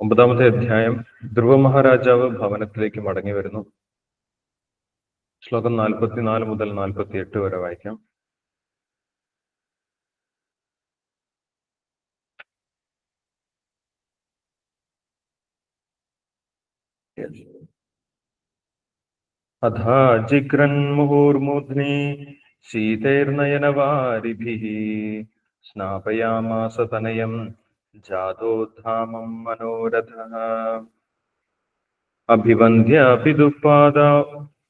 ഒമ്പതാമത്തെ അധ്യായം. ധ്രുവ മഹാരാജാവ് ഭവനത്തിലേക്ക് മടങ്ങി വരുന്നു. ശ്ലോകം നാൽപ്പത്തിനാല് മുതൽ നാൽപ്പത്തി എട്ട് വരെ വായിക്കാം. അഥാ ജിഗ്രൻ മുഹൂർമുധ്നി ശീതൈർനയനവാരിഭിः जातो धामं मनोरथः। अभिवन्द्यापि दुःपादा,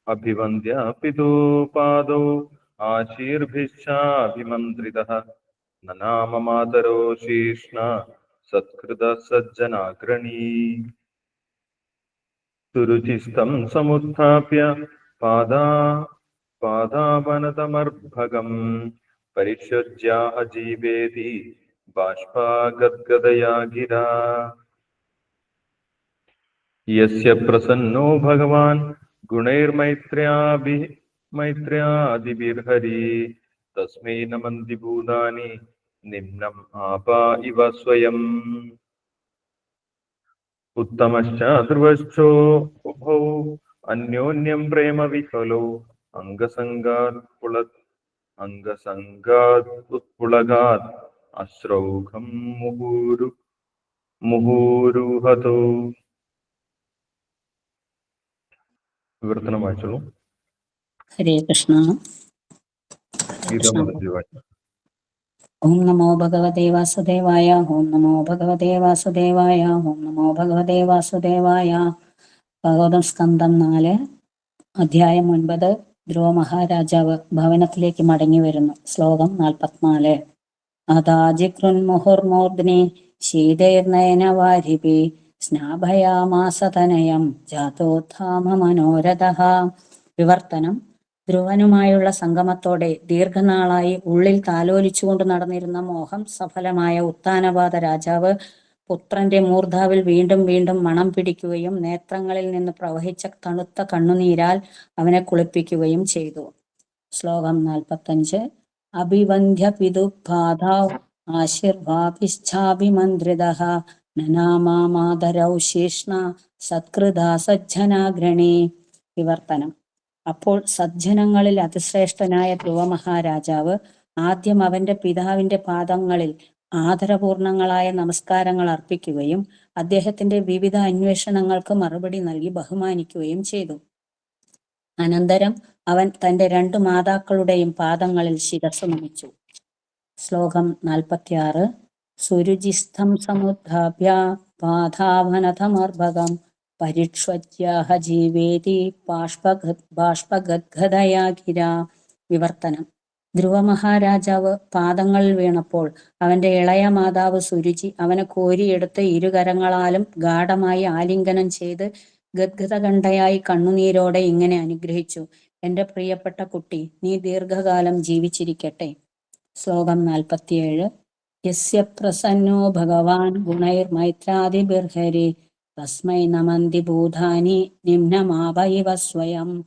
अभिवन्द्यापि दुपादौ, आशीर्भिश्चाभिमन्त्रितः। ननाम मातरो शीष्णा सत्कृतसज्जनाग्रणी सुरुचिस्तं समुत्थाप्य पादा, पादावनतमर्भगम्, परिषज्या अजीवेति ബാഷ്പാഗദ്ഗതയാ ഗിരാ യസ്യ പ്രസന്നോ ഭഗവാൻ ഗുണൈർമൈത്ര്യാഭി മൈത്ര്യാദിഭിർഹരി തസ്മൈ നമന്തി ഭൂതാനി നിമ്നം ആപാ ഇവ സ്വയം ഉത്തമശ്ചാതുർവശ്ചോ ഉഭൗ അന്യോന്യം പ്രേമ വിഫലോ അംഗസംഗാത് പുള അംഗസംഗാത് ഉത്പുളകാത് അശ്രൗഖം മുഹൂരു മുഹൂരുഹതോ വിവർത്തനം വായിച്ചോളൂ. ഹരേ കൃഷ്ണ. ഓം നമോ ഭഗവതേ വാസുദേവായ ഓം നമോ ഭഗവതേ വാസുദേവായ ഓം നമോ ഭഗവതേ വാസുദേവായ. ഭഗവതം സ്കന്ധം നാല് അധ്യായം ഒൻപത് ധ്രുവ മഹാരാജാവ് ഭവനത്തിലേക്ക് മടങ്ങി വരുന്നു. ശ്ലോകം നാൽപ്പത്തിനാല്. അതാജികൃന്മുഹുർമൂർധ്നി ശീതൈർനയനവാരിപി സ്നാഭയാമാസതനയം ജാതോത്ഥാമ മനോരഥ വിവർത്തനം. ധ്രുവനുമായുള്ള സംഗമത്തോടെ ദീർഘനാളായി ഉള്ളിൽ താലോലിച്ചുകൊണ്ട് നടന്നിരുന്ന മോഹം സഫലമായ ഉത്താനപാത രാജാവ് പുത്രന്റെ മൂർധാവിൽ വീണ്ടും വീണ്ടും മണം പിടിക്കുകയും നേത്രങ്ങളിൽ നിന്ന് പ്രവഹിച്ച തണുത്ത കണ്ണുനീരാൽ അവനെ കുളിപ്പിക്കുകയും ചെയ്തു. ശ്ലോകം നാൽപ്പത്തഞ്ച്. അഭിവന്ധ്യ പിതുപാധാ ആശീർവാഭിശ്ചാഭിമന്ത്രിത നനാമാമാതരൗ ശീഷ്ണ സത്കൃതാ സജ്ജനാഗ്രണി വിവർത്തനം. അപ്പോൾ സജ്ജനങ്ങളിൽ അതിശ്രേഷ്ഠനായ ധ്രുവ മഹാരാജാവ് ആദ്യം അവന്റെ പിതാവിന്റെ പാദങ്ങളിൽ ആദരപൂർണങ്ങളായ നമസ്കാരങ്ങൾ അർപ്പിക്കുകയും അദ്ദേഹത്തിന്റെ വിവിധ അന്വേഷണങ്ങൾക്ക് മറുപടി നൽകി ബഹുമാനിക്കുകയും ചെയ്തു. അനന്തരം അവൻ തന്റെ രണ്ടു മാതാക്കളുടെയും പാദങ്ങളിൽ ശിരസ് നമിച്ചു. ശ്ലോകം നാൽപ്പത്തിയാറ്. സുരുചിസ്ഥം സമുദ്ധാഭ്യ പാഥാവനതമർഭകം പരിഷ്വജ്യാഹ ജീവേതി ബാഷ്പഗ ബാഷ്പഗദ്ഗതയാ ഗിര വിവർത്തനം. ധ്രുവ മഹാരാജാവ് പാദങ്ങളിൽ വീണപ്പോൾ അവന്റെ ഇളയ മാതാവ് സുരുചി അവനെ കോരിയെടുത്ത് ഇരുകരങ്ങളാലും ഗാഠമായി ആലിംഗനം ചെയ്ത് ഗദ്ഗതകണ്ഠയായി കണ്ണുനീരോടെ ഇങ്ങനെ അനുഗ്രഹിച്ചു. എന്റെ പ്രിയപ്പെട്ട കുട്ടി നീ ദീർഘകാലം ജീവിച്ചിരിക്കട്ടെ. ശ്ലോകം നാൽപ്പത്തിയേഴ്. യസ്യ പ്രസന്നോ ഭഗവാൻ ഗുണൈർ മൈത്രാദിബിർഹരി തസ്മൈ നമന്തി ഭൂതാനി നിമ്നമാവൈവ സ്വയം.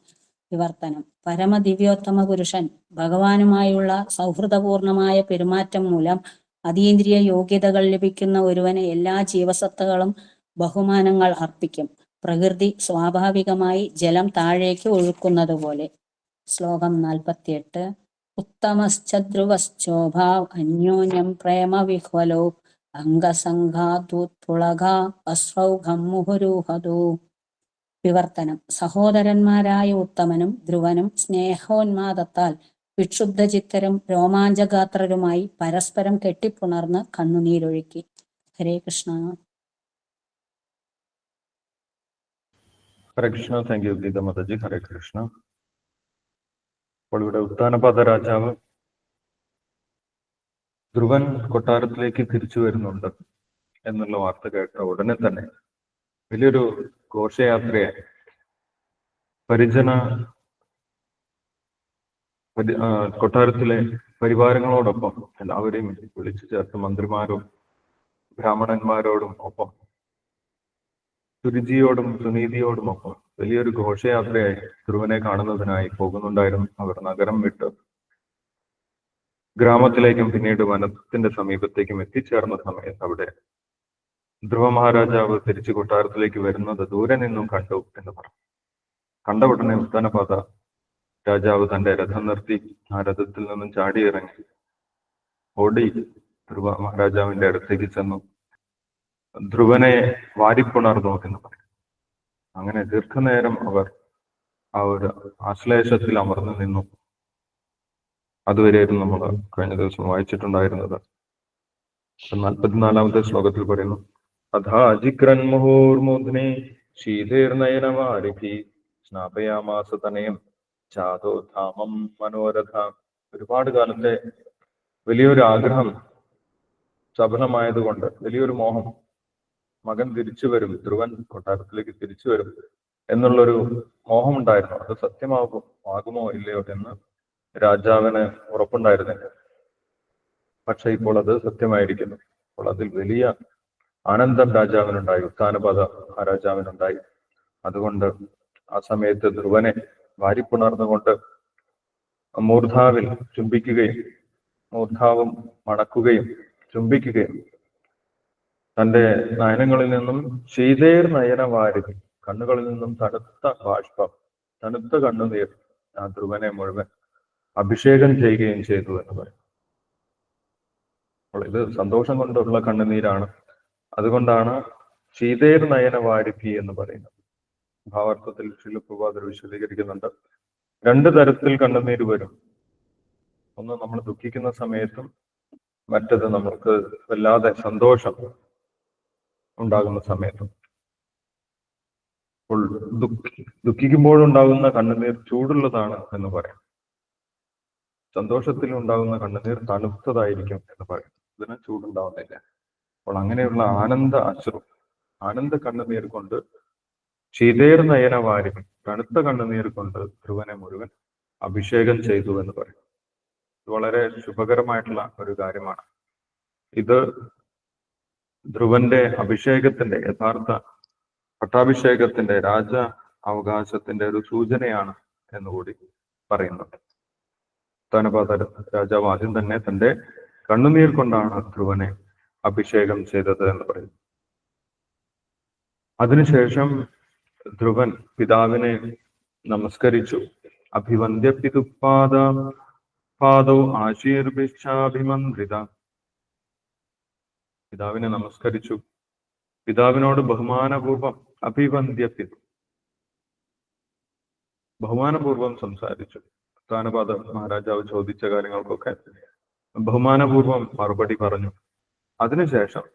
വിവർത്തനം. പരമദിവ്യോത്തമ പുരുഷൻ ഭഗവാനുമായുള്ള സൗഹൃദപൂർണമായ പെരുമാറ്റം മൂലം അതീന്ദ്രിയ യോഗ്യതകൾ ലഭിക്കുന്ന ഒരുവന് എല്ലാ ജീവസത്തകളും ബഹുമാനങ്ങൾ അർപ്പിക്കും. പ്രകൃതി സ്വാഭാവികമായി ജലം താഴേക്ക് ഒഴുക്കുന്നത് പോലെ ശ്ലോകം നാൽപ്പത്തിയെട്ട്. ഉത്തമശ്ചദ്രുവശ്ചോഭാവ് അന്യോന്യം പ്രേമവിഹ്വലോ വിവർത്തനം. സഹോദരന്മാരായ ഉത്തമനും ധ്രുവനും സ്നേഹോന്മാദത്താൽ വിക്ഷുബ്ധചിത്തരും രോമാഞ്ചഗാത്രരുമായി പരസ്പരം കെട്ടിപ്പുണർന്ന് കണ്ണുനീരൊഴുക്കി. ഹരേ കൃഷ്ണ. ഹരേ കൃഷ്ണ താങ്ക് യു ഗീത മതജി ഹരേ കൃഷ്ണ അപ്പോൾ ഇവിടെ ഉത്താനപാത രാജാവ് ധ്രുവൻ കൊട്ടാരത്തിലേക്ക് തിരിച്ചു വരുന്നുണ്ട് എന്നുള്ള വാർത്ത കേട്ട ഉടനെ തന്നെ വലിയൊരു ഘോഷയാത്രയായി പരിജന പരി- കൊട്ടാരത്തിലെ പരിവാരങ്ങളോടൊപ്പം എല്ലാവരെയും വിളിച്ചു ചേർത്ത് മന്ത്രിമാരും ബ്രാഹ്മണന്മാരോടും ഒപ്പം സുരുചിയോടും സുനീതിയോടും ഒപ്പം വലിയൊരു ഘോഷയാത്രയായി ധ്രുവനെ കാണുന്നതിനായി പോകുന്നുണ്ടായിരുന്നു അവർ നഗരം വിട്ട്. ഗ്രാമത്തിലേക്കും പിന്നീട് വനത്തിന്റെ സമീപത്തേക്കും എത്തിച്ചേർന്ന സമയത്ത് അവിടെ ധ്രുവ മഹാരാജാവ് തിരിച്ചു കൊട്ടാരത്തിലേക്ക് വരുന്നത് ദൂരെ നിന്നും കണ്ടു എന്ന് പറഞ്ഞു. കണ്ട ഉടനെ ഉത്താനപാത രാജാവ് തന്റെ രഥം നിർത്തി ആ രഥത്തിൽ നിന്നും ചാടിയിറങ്ങി. ഓടി ധ്രുവ മഹാരാജാവിന്റെ അടുത്തേക്ക് ചെന്നു. ധ്രുവനെ വാരിപ്പുണർന്നു എന്ന് പറയും അങ്ങനെ ദീർഘനേരം അവർ ആ ഒരു ആശ്ലേഷത്തിൽ അമർന്നു നിന്നു. അതുവരെയായിരുന്നു നമ്മൾ കഴിഞ്ഞ ദിവസം വായിച്ചിട്ടുണ്ടായിരുന്നത്. നാൽപ്പത്തിനാലാമത്തെ ശ്ലോകത്തിൽ പറയുന്നു അഥാ അജിക്രൻ മുഹൂർമൂർധ്നെ ശീതേർനയനമാരിഭി സ്നാപയാമാസ തനയം ചാതോ ധാമം മനോരഥ. ഒരുപാട് കാലത്തെ വലിയൊരു ആഗ്രഹം സഫലമായതുകൊണ്ട് വലിയൊരു മോഹം മകൻ തിരിച്ചു വരും ധ്രുവൻ കൊട്ടാരത്തിലേക്ക് തിരിച്ചു വരും എന്നുള്ളൊരു മോഹം ഉണ്ടായിരുന്നു അത് സത്യമാകും ആകുമോ ഇല്ലയോ എന്ന് രാജാവിന് ഉറപ്പുണ്ടായിരുന്നില്ല. പക്ഷെ ഇപ്പോൾ അത് സത്യമായിരിക്കുന്നു. അപ്പോൾ അതിൽ വലിയ ആനന്ദം രാജാവിനുണ്ടായി ഉത്ഥാനപഥ ആ രാജാവിനുണ്ടായി. അതുകൊണ്ട് ആ സമയത്ത് ധ്രുവനെ വാരിപ്പുണർന്നുകൊണ്ട് മൂർധാവിൽ ചുംബിക്കുകയും മൂർധാവും മണക്കുകയും ചുംബിക്കുകയും തന്റെ നയനങ്ങളിൽ നിന്നും ശീതേർ നയനവാരി കണ്ണുകളിൽ നിന്നും തണുത്ത ബാഷ്പം തണുത്ത കണ്ണുനീർ ആ ധ്രുവനെ മുഴുവൻ അഭിഷേകം ചെയ്യുകയും ചെയ്തു എന്ന് പറയും. അപ്പോൾ ഇത് സന്തോഷം കൊണ്ടുള്ള കണ്ണുനീരാണ്. അതുകൊണ്ടാണ് ശീതേർ നയന വാരിധി എന്ന് പറയുന്നത്. ഭാവാർത്ഥത്തിൽ ശിലപ്രഭാതർ വിശദീകരിക്കുന്നുണ്ട്. രണ്ട് തരത്തിൽ കണ്ണുനീര് വരും. ഒന്ന് നമ്മൾ ദുഃഖിക്കുന്ന സമയത്തും മറ്റത് നമുക്ക് വല്ലാതെ സന്തോഷം ഉണ്ടാകുന്ന സമയത്ത്. അപ്പോൾ ദുഃഖി ദുഃഖിക്കുമ്പോഴുണ്ടാകുന്ന കണ്ണുനീർ ചൂടുള്ളതാണ് എന്ന് പറയാം. സന്തോഷത്തിൽ ഉണ്ടാകുന്ന കണ്ണുനീർ തണുത്തതായിരിക്കും എന്ന് പറയും. ഇതിന് ചൂടുണ്ടാവുന്നില്ല. അപ്പോൾ അങ്ങനെയുള്ള ആനന്ദ അശ്രു ആനന്ദ കണ്ണുനീർ കൊണ്ട് ശീതേർ നയനവാരി തണുത്ത കണ്ണുനീർ കൊണ്ട് ധ്രുവനെ മുഴുവൻ അഭിഷേകം ചെയ്തു എന്ന് പറയും. ഇത് വളരെ ശുഭകരമായിട്ടുള്ള ഒരു കാര്യമാണ്. ഇത് ധ്രുവന്റെ അഭിഷേകത്തിന്റെ യഥാർത്ഥ പട്ടാഭിഷേകത്തിന്റെ രാജ അവകാശത്തിന്റെ ഒരു സൂചനയാണ് എന്നുകൂടി പറയുന്നുണ്ട്. തനപാത രാജാവ് ആദ്യം തന്നെ തന്റെ കണ്ണുനീർ കൊണ്ടാണ് ധ്രുവനെ അഭിഷേകം ചെയ്തത് എന്ന് പറയുന്നു അതിനുശേഷം ധ്രുവൻ പിതാവിനെ നമസ്കരിച്ചു. അഭിവന്ദ്യ പിതുപാദ പാദോ ആശീർഭിക്ഷാഭിമന്ത്രിത പിതാവിനെ നമസ്കരിച്ചു. പിതാവിനോട് ബഹുമാനപൂർവം അഭിവന്ധ്യത്തിൽ ബഹുമാനപൂർവം സംസാരിച്ചു. സ്ഥാനപാത മഹാരാജാവ് ചോദിച്ച കാര്യങ്ങൾക്കൊക്കെ ബഹുമാനപൂർവം മറുപടി പറഞ്ഞു. അതിനുശേഷം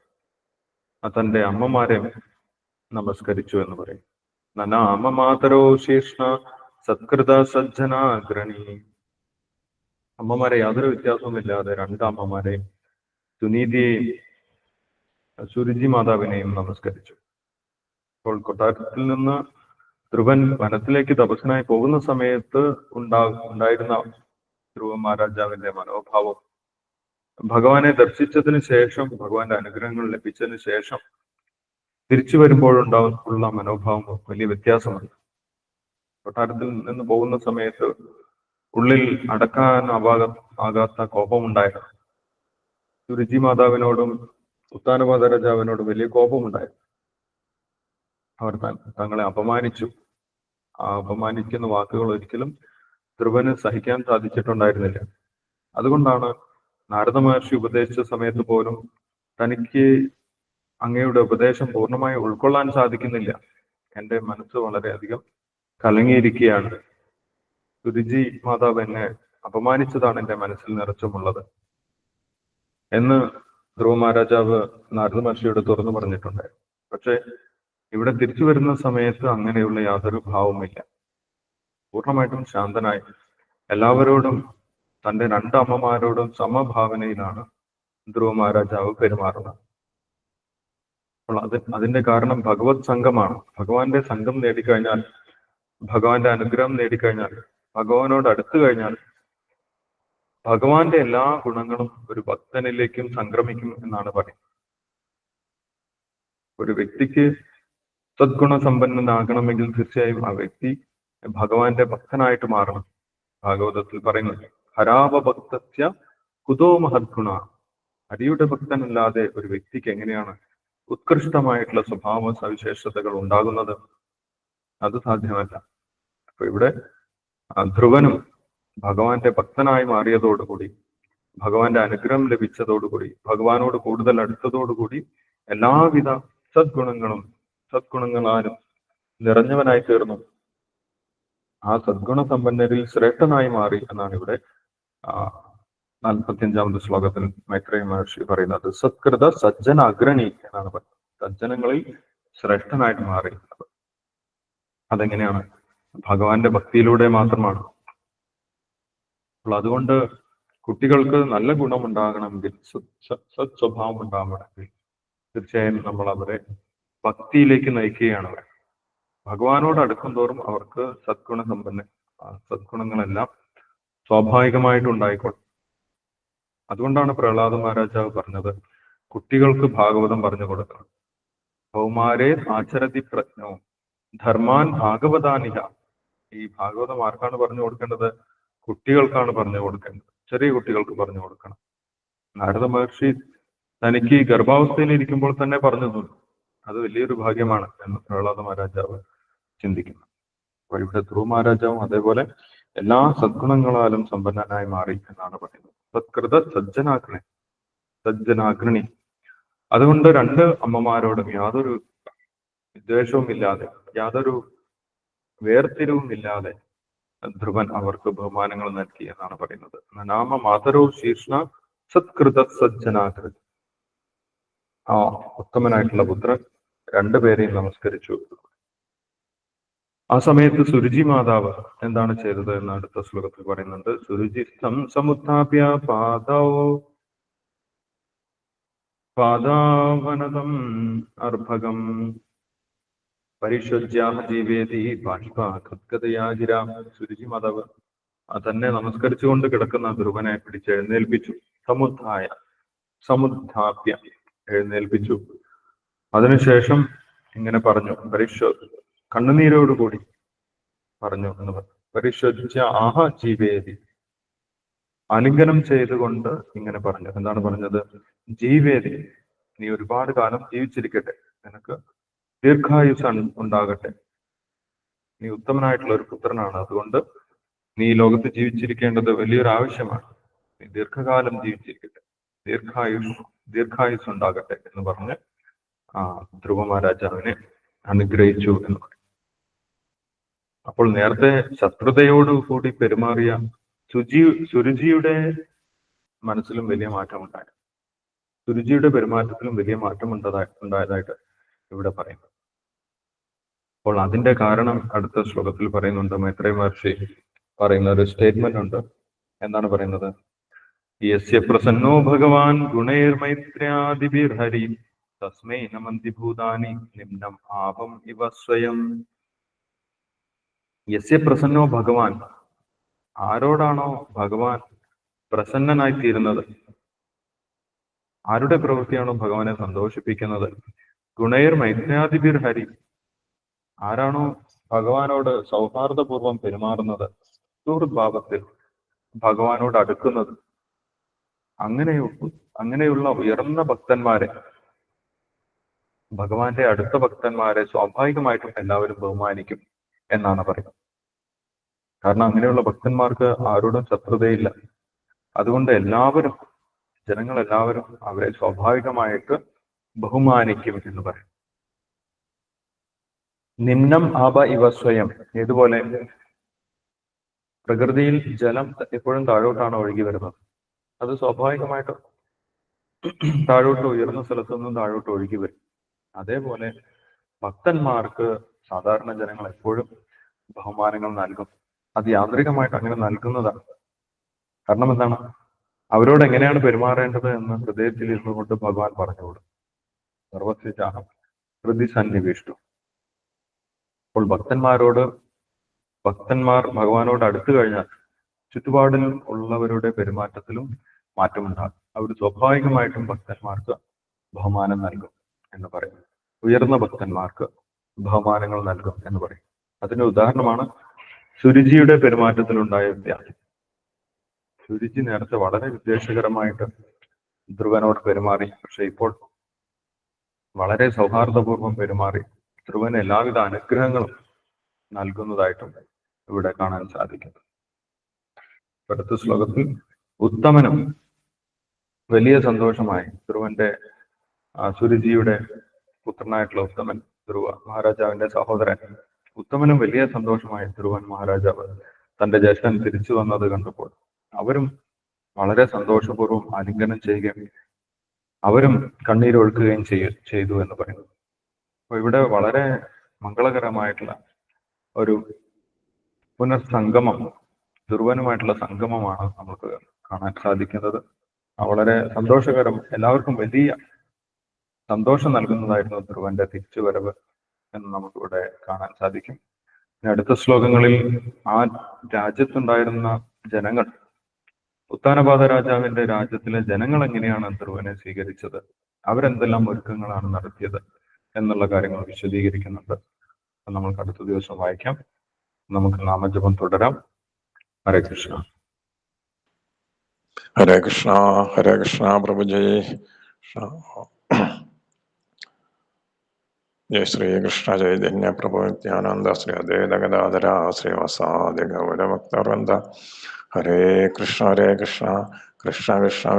തന്റെ അമ്മമാരെ നമസ്കരിച്ചു എന്ന് പറയും. നനാമ മാതരോ ശീഷ്ണ സത്കൃത സജ്ജനാഗ്രണി അമ്മമാരെ യാതൊരു വ്യത്യാസവുമില്ലാതെ രണ്ട് അമ്മമാരെയും സുനീതിയെയും സുരുചി മാതാവിനെയും നമസ്കരിച്ചു. അപ്പോൾ കൊട്ടാരത്തിൽ നിന്ന് ധ്രുവൻ വനത്തിലേക്ക് തപസ്സിനായി പോകുന്ന സമയത്ത് ഉണ്ടാ ഉണ്ടായിരുന്ന ധ്രുവ മഹാരാജാവിന്റെ മനോഭാവം ഭഗവാനെ ദർശിച്ചതിന് ശേഷം ഭഗവാന്റെ അനുഗ്രഹങ്ങൾ ലഭിച്ചതിന് ശേഷം തിരിച്ചു വരുമ്പോഴുണ്ടാവും ഉള്ള മനോഭാവം വലിയ വ്യത്യാസമുണ്ട് കൊട്ടാരത്തിൽ നിന്ന് പോകുന്ന സമയത്ത് ഉള്ളിൽ അടക്കാൻ ആവാക ആകാത്ത കോപമുണ്ടായിരുന്നു. സുരുചി മാതാവിനോടും ഉത്താനപാത രാജാവിനോട് വലിയ കോപമുണ്ടായിരുന്നു അവർ തങ്ങളെ അപമാനിച്ചു. ആ അപമാനിക്കുന്ന വാക്കുകൾ ഒരിക്കലും ധ്രുവന് സഹിക്കാൻ സാധിച്ചിട്ടുണ്ടായിരുന്നില്ല. അതുകൊണ്ടാണ് നാരദ മഹർഷി ഉപദേശിച്ച സമയത്ത് പോലും തനിക്ക് അങ്ങയുടെ ഉപദേശം പൂർണമായി ഉൾക്കൊള്ളാൻ സാധിക്കുന്നില്ല. എന്റെ മനസ്സ് വളരെയധികം കലങ്ങിയിരിക്കുകയാണ്. സുരുചി മാതാവ് എന്നെ അപമാനിച്ചതാണ് എന്റെ മനസ്സിൽ നിറച്ചുമുള്ളത് എന്ന് ധ്രുവ മഹാരാജാവ് നാരദ മഹർഷിയോട് തുറന്നു പറഞ്ഞിട്ടുണ്ടായിരുന്നു. പക്ഷെ ഇവിടെ തിരിച്ചു വരുന്ന സമയത്ത് അങ്ങനെയുള്ള യാതൊരു ഭാവവുമില്ല പൂർണമായിട്ടും ശാന്തനായി എല്ലാവരോടും തന്റെ രണ്ട് അമ്മമാരോടും സമഭാവനയിലാണ് ധ്രുവ മഹാരാജാവ് പെരുമാറുന്നത്. അപ്പോൾ അത് അതിന്റെ കാരണം ഭഗവത് സംഘമാണ്. ഭഗവാന്റെ സംഘം നേടിക്കഴിഞ്ഞാൽ ഭഗവാന്റെ അനുഗ്രഹം നേടിക്കഴിഞ്ഞാൽ ഭഗവാനോട് അടുത്തു കഴിഞ്ഞാൽ ഭഗവാന്റെ എല്ലാ ഗുണങ്ങളും ഒരു ഭക്തനിലേക്കും സംക്രമിക്കും എന്നാണ് പറയുന്നത്. ഒരു വ്യക്തിക്ക് സദ്ഗുണ സമ്പന്നനാകണമെങ്കിൽ തീർച്ചയായും ആ വ്യക്തി ഭഗവാന്റെ ഭക്തനായിട്ട് മാറണം. ഭാഗവതത്തിൽ പറയുന്നത് ഹരാവ ഭക്തസ്യ കുതോ മഹദ്ഗുണ. ഹരിയുടെ ഭക്തനല്ലാതെ ഒരു വ്യക്തിക്ക് എങ്ങനെയാണ് ഉത്കൃഷ്ടമായിട്ടുള്ള സ്വഭാവ സവിശേഷതകൾ ഉണ്ടാകുന്നത്? അത് സാധ്യമല്ല. അപ്പൊ ഇവിടെ ധ്രുവനും ഭഗവാന്റെ ഭക്തനായി മാറിയതോടുകൂടി ഭഗവാന്റെ അനുഗ്രഹം ലഭിച്ചതോടുകൂടി ഭഗവാനോട് കൂടുതൽ അടുത്തതോടുകൂടി എല്ലാവിധ സദ്ഗുണങ്ങളും സദ്ഗുണങ്ങളാലും നിറഞ്ഞവനായി തീർന്നു. ആ സദ്ഗുണ സമ്പന്നരിൽ ശ്രേഷ്ഠനായി മാറി എന്നാണ് ഇവിടെ നാൽപ്പത്തിയഞ്ചാമത് ശ്ലോകത്തിൽ മൈത്രേയ മഹർഷി പറയുന്നത്. സത്കൃത സജ്ജന അഗ്രണി എന്നാണ് പറയുന്നത്. സജ്ജനങ്ങളിൽ ശ്രേഷ്ഠനായിട്ട് മാറി. അതെങ്ങനെയാണ്? ഭഗവാന്റെ ഭക്തിയിലൂടെ മാത്രമാണ്. അപ്പോൾ അതുകൊണ്ട് കുട്ടികൾക്ക് നല്ല ഗുണമുണ്ടാകണമെങ്കിൽ സത് സത് സത് സ്വഭാവം ഉണ്ടാകണമെങ്കിൽ തീർച്ചയായും നമ്മൾ അവരെ ഭക്തിയിലേക്ക് നയിക്കുകയാണ് വേണ്ടത്. ഭഗവാനോട് അടുക്കും തോറും അവർക്ക് സദ്ഗുണ സമ്പന്ന സദ്ഗുണങ്ങളെല്ലാം സ്വാഭാവികമായിട്ട് ഉണ്ടായിക്കോളും. അതുകൊണ്ടാണ് പ്രഹ്ലാദ മഹാരാജാവ് പറഞ്ഞത് കുട്ടികൾക്ക് ഭാഗവതം പറഞ്ഞു കൊടുക്കണം. ഭൗമാരെ ആചരതി പ്രജ്ഞവും ധർമാൻ ഭാഗവതാനിഹ. ഈ ഭാഗവതം ആർക്കാണ് പറഞ്ഞു കൊടുക്കേണ്ടത്? കുട്ടികൾക്കാണ് പറഞ്ഞു കൊടുക്കേണ്ടത്. ചെറിയ കുട്ടികൾക്ക് പറഞ്ഞു കൊടുക്കണം. നാരദ മഹർഷി തനിക്ക് ഗർഭാവസ്ഥയിൽ ഇരിക്കുമ്പോൾ തന്നെ പറഞ്ഞു തന്നു. അത് വലിയൊരു ഭാഗ്യമാണ് എന്ന് പ്രഹ്ലാദ മഹാരാജാവ് ചിന്തിക്കുന്നു. അപ്പൊ ഇവിടെ ധ്രുവ മഹാരാജാവും അതേപോലെ എല്ലാ സദ്ഗുണങ്ങളാലും സമ്പന്നനായി മാറി എന്നാണ് പറയുന്നത്. സത്കൃത സജ്ജനാഗ്നി സജ്ജനാഗ്നി. അതുകൊണ്ട് രണ്ട് അമ്മമാരോടും യാതൊരു വിദ്വേഷവും ഇല്ലാതെ യാതൊരു വേർതിരിവും ഇല്ലാതെ ധ്രുവൻ അവർക്ക് ബഹുമാനങ്ങൾ നൽകി എന്നാണ് പറയുന്നത്. നാമ മാതരോ ശീർഷ്ണ സത്കൃത സജ്ജനാകൃതി. ആ ഉത്തമനായിട്ടുള്ള പുത്രൻ രണ്ടുപേരെയും നമസ്കരിച്ചു. ആ സമയത്ത് സുരുചി മാതാവ് എന്താണ് ചെയ്തത് എന്ന് അടുത്ത ശ്ലോകത്തിൽ പറയുന്നുണ്ട്. സുരുചി സമുത്ഥാപ്യ പാദോ പാദാവനതം അർഭകം പരിശുദ്ധ്യാഹ ജീവേതി ബാഷ്പ കൃത്കതയാ ഗിരാം സുരുചി മാതാവ് തന്നെ നമസ്കരിച്ചുകൊണ്ട് കിടക്കുന്ന ധ്രുവനെ പിടിച്ച് എഴുന്നേൽപ്പിച്ചു. സമുദ്ധായ സമുദ്ധാപ്യ എഴുന്നേൽപ്പിച്ചു. അതിനുശേഷം ഇങ്ങനെ പറഞ്ഞു പരിശോ കണ്ണുനീരോടുകൂടി പറഞ്ഞു എന്ന് പറഞ്ഞു. പരിശോധിച്ച ആഹ ജീവേതി അലിംഗനം ചെയ്തുകൊണ്ട് ഇങ്ങനെ പറഞ്ഞു. എന്താണ് പറഞ്ഞത്? ജീവേതി നീ ഒരുപാട് കാലം ജീവിച്ചിരിക്കട്ടെ. നിനക്ക് ദീർഘായുസ് ഉണ്ടാകട്ടെ. നീ ഉത്തമനായിട്ടുള്ള ഒരു പുത്രനാണ്. അതുകൊണ്ട് നീ ലോകത്ത് ജീവിച്ചിരിക്കേണ്ടത് വലിയൊരു ആവശ്യമാണ്. നീ ദീർഘകാലം ജീവിച്ചിരിക്കട്ടെ. ദീർഘായുസ് ദീർഘായുസ് ഉണ്ടാകട്ടെ എന്ന് പറഞ്ഞ് ആ ധ്രുവ മഹാരാജാവിനെ അനുഗ്രഹിച്ചു എന്ന് പറയും. അപ്പോൾ നേരത്തെ ശത്രുതയോടുകൂടി പെരുമാറിയ സുജി സുരുചിയുടെ മനസ്സിലും വലിയ മാറ്റം ഉണ്ടായി സുരുചിയുടെ പെരുമാറ്റത്തിലും വലിയ മാറ്റം ഉണ്ടായതായിട്ട് ഇവിടെ പറയുന്നു. അപ്പോൾ അതിന്റെ കാരണം അടുത്ത ശ്ലോകത്തിൽ പറയുന്നുണ്ട്. മൈത്രേ മഹർഷി പറയുന്ന ഒരു സ്റ്റേറ്റ്മെന്റ് ഉണ്ട്. എന്താണ് പറയുന്നത്? യസ്യ പ്രസന്നോ ഭഗവാൻ ഹരി തസ്മൈ നമന്തി ഭൂതാനി നിമ്നം ആപം ഇവ സ്വയം. യസ്യ പ്രസന്നോ ഭഗവാൻ. ആരോടാണോ ഭഗവാൻ പ്രസന്നനായി തീരുന്നത് ആരുടെ പ്രവൃത്തിയാണോ ഭഗവാനെ സന്തോഷിപ്പിക്കുന്നത്? ഗുണൈർ മൈത്രാദിബിർ ഹരി ആരാണോ ഭഗവാനോട് സൗഹാർദ്ദപൂർവം പെരുമാറുന്നത്? സുഹൃത് ഭാവത്തിൽ ഭഗവാനോട് അടുക്കുന്നത്. അങ്ങനെ അങ്ങനെയുള്ള ഉയർന്ന ഭക്തന്മാരെ ഭഗവാന്റെ അടുത്ത ഭക്തന്മാരെ സ്വാഭാവികമായിട്ടും എല്ലാവരും ബഹുമാനിക്കും എന്നാണ് പറയുന്നത്. കാരണം അങ്ങനെയുള്ള ഭക്തന്മാർക്ക് ആരോടും ശത്രുതയില്ല. അതുകൊണ്ട് എല്ലാവരും ജനങ്ങൾ എല്ലാവരും അവരെ സ്വാഭാവികമായിട്ട് ബഹുമാനിക്കും എന്ന് പറയും. നിമ്നം ആപ ഇവ സ്വയം. ഏതുപോലെ? പ്രകൃതിയിൽ ജലം എപ്പോഴും താഴോട്ടാണ് ഒഴുകി വരുന്നത്. അത് സ്വാഭാവികമായിട്ട് താഴോട്ട് ഉയർന്ന സ്ഥലത്തു നിന്നും താഴോട്ട് ഒഴുകി വരും. അതേപോലെ ഭക്തന്മാർക്ക് സാധാരണ ജനങ്ങൾ എപ്പോഴും ബഹുമാനങ്ങൾ നൽകും. അത് യാന്ത്രികമായിട്ട് അങ്ങനെ നൽകുന്നതാണ്. കാരണം എന്താണ്? അവരോട് എങ്ങനെയാണ് പെരുമാറേണ്ടത് എന്ന് ഹൃദയത്തിൽ ഇരുന്നുകൊണ്ട് ഭഗവാൻ പറഞ്ഞുകൊടുക്കും സർവസ്വചാഹം ഹൃദി സന്നിവേഷ്ടു അപ്പോൾ ഭക്തന്മാരോട് ഭക്തന്മാർ ഭഗവാനോട് അടുത്തു കഴിഞ്ഞാൽ ചുറ്റുപാടിൽ ഉള്ളവരുടെ പെരുമാറ്റത്തിലും മാറ്റമുണ്ടാകും. അവർ സ്വാഭാവികമായിട്ടും ഭക്തന്മാർക്ക് ബഹുമാനം നൽകും എന്ന് പറയും. ഉയർന്ന ഭക്തന്മാർക്ക് ബഹുമാനങ്ങൾ നൽകും എന്ന് പറയും. അതിന്റെ ഉദാഹരണമാണ് സുരുചിയുടെ പെരുമാറ്റത്തിലുണ്ടായ വ്യത്യാസം. സുരുചി നേരത്തെ വളരെ വിദ്വേഷകരമായിട്ട് ധ്രുവനോട് പെരുമാറി. പക്ഷെ ഇപ്പോൾ വളരെ സൗഹാർദ്ദപൂർവം പെരുമാറി. ധ്രുവന് എല്ലാവിധ അനുഗ്രഹങ്ങളും നൽകുന്നതായിട്ടും ഇവിടെ കാണാൻ സാധിക്കും അടുത്ത ശ്ലോകത്തിൽ ഉത്തമനും വലിയ സന്തോഷമായി ധ്രുവന്റെ സുരുചിയുടെ പുത്രനായിട്ടുള്ള ഉത്തമൻ ധ്രുവ മഹാരാജാവിന്റെ സഹോദരൻ. ഉത്തമനും വലിയ സന്തോഷമായി ധ്രുവൻ മഹാരാജാവ് തന്റെ ജ്യേഷ്ഠൻ തിരിച്ചു വന്നത് കണ്ടപ്പോൾ അവരും വളരെ സന്തോഷപൂർവം ആലിംഗനം ചെയ്യുകയും അവരും കണ്ണീരൊഴുക്കുകയും ചെയ്തു എന്ന് പറയുന്നു. അപ്പൊ ഇവിടെ വളരെ മംഗളകരമായിട്ടുള്ള ഒരു പുനർസംഗമം ധ്രുവനുമായിട്ടുള്ള സംഗമമാണ് നമുക്ക് കാണാൻ സാധിക്കുന്നത്. വളരെ സന്തോഷകരം എല്ലാവർക്കും വലിയ സന്തോഷം നൽകുന്നതായിരുന്നു ധ്രുവന്റെ തിരിച്ചുവരവ് എന്ന് നമുക്കിവിടെ കാണാൻ സാധിക്കും. അടുത്ത ശ്ലോകങ്ങളിൽ ആ രാജ്യത്തുണ്ടായിരുന്ന ജനങ്ങൾ ഉത്താനപാത രാജാവിന്റെ രാജ്യത്തിലെ ജനങ്ങൾ എങ്ങനെയാണ് ധ്രുവനെ സ്വീകരിച്ചത്? അവരെന്തെല്ലാം ഒരുക്കങ്ങളാണ് നടത്തിയത്? എന്നുള്ള കാര്യങ്ങൾ വിശദീകരിക്കുന്നുണ്ട്. നമുക്ക് അടുത്ത ദിവസം വായിക്കാം. നമുക്ക് നാമജപം തുടരാം. ഹരേ കൃഷ്ണ. ഹരേ കൃഷ്ണ ഹരേ കൃഷ്ണ പ്രഭു ജയ്. കൃഷ്ണ. ജയ ശ്രീകൃഷ്ണ ചൈതന്യ പ്രഭു നിത്യാനന്ദ ശ്രീ അദ്വൈത ഗദാധര ശ്രീവസാദി ഗൗരഭക്തവൃന്ദ ഹരേ കൃഷ്ണ ഹരേ കൃഷ്ണ. കൃഷ്ണ കൃഷ്ണ.